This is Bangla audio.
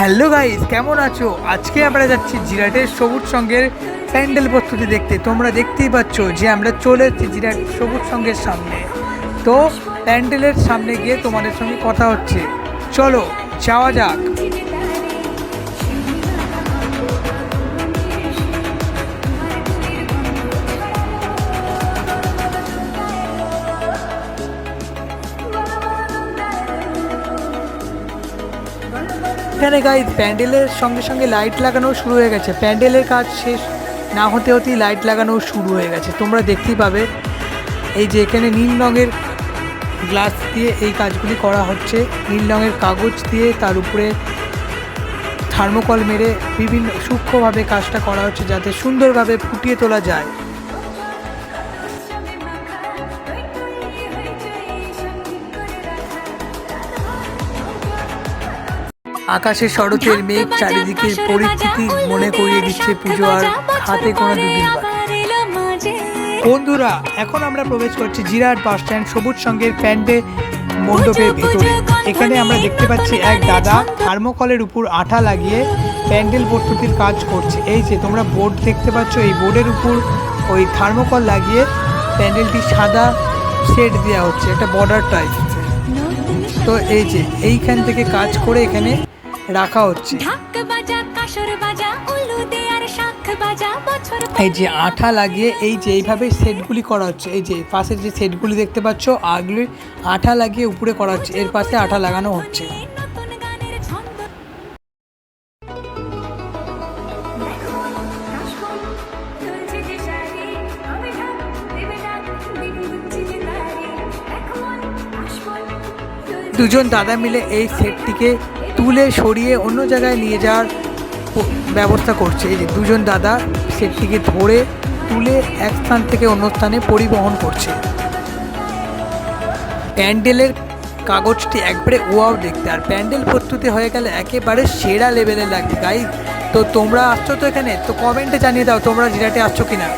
হ্যালো গাইস, কেমন আছো? আজকে আমরা যাচ্ছি জিরাটের সবুজ সঙ্গের প্যান্ডেল প্রস্তুতি দেখতে। তোমরা দেখতেই পাচ্ছ যে আমরা চলে এসেছি জিরাট সবুজ সঙ্গের সামনে। তো প্যান্ডেলের সামনে গিয়ে তোমাদের সঙ্গে কথা হচ্ছে। চলো, যাওয়া যাক। এখানে গাই প্যান্ডেলের সঙ্গে সঙ্গে লাইট লাগানো শুরু হয়ে গেছে। প্যান্ডেলের কাজ শেষ না হতে হতেই লাইট লাগানো শুরু হয়ে গেছে। তোমরা দেখতেই পাবে এই যে এখানে নীল রঙের গ্লাস দিয়ে এই কাজগুলি করা হচ্ছে। নীল রঙের কাগজ দিয়ে তার উপরে থার্মোকল মেরে বিভিন্ন সূক্ষ্মভাবে কাজটা করা হচ্ছে যাতে সুন্দরভাবে ফুটিয়ে তোলা যায়। আকাশে শরতের মেঘ চারিদিকে পরিস্থিতি মনে করিয়ে দিচ্ছে পুজো আর হাতে কোনো দুদিন বন্ধুরা এখন আমরা প্রবেশ করছি জিরাট বাস স্ট্যান্ড সবুজ সঙ্গের প্যান্ডে মণ্ডপের ভেতরে। এখানে আমরা দেখতে পাচ্ছি এক দাদা থার্মোকলের উপর আঠা লাগিয়ে প্যান্ডেল প্রস্তুতির কাজ করছে। এই যে তোমরা বোর্ড দেখতে পাচ্ছ এই বোর্ডের উপর ওই থার্মোকল লাগিয়ে প্যান্ডেলটি সাদা শেড দেওয়া হচ্ছে একটা বর্ডার টাইপ তো এই যে এইখান থেকে কাজ করে এখানে রাখা হচ্ছে। এই যে আঠা লাগিয়ে এই যে এইভাবে সেটগুলি করা হচ্ছে এই যে পাশের যে সেটগুলি দেখতে পাচ্ছ আগলি আঠা লাগিয়ে উপরে করা হচ্ছে এর পাশে আঠা লাগানো হচ্ছে। দুজন দাদা মিলে এই সেটটিকে তুলে সরিয়ে অন্য জায়গায় নিয়ে যাওয়ার ব্যবস্থা করছে। এই যে দুজন দাদা সেটিকে ধরে তুলে এক স্থান থেকে অন্য স্থানে পরিবহন করছে। প্যান্ডেলের কাগজটি একবারে ওয়াও দেখতে। আর প্যান্ডেল প্রস্তুতি হয়ে গেলে একেবারে সেরা লেভেলের লাগছে গাই তো তোমরা আসছো তো এখানে? তো কমেন্টে জানিয়ে দাও তোমরা জিরাটে আসছো কিনা।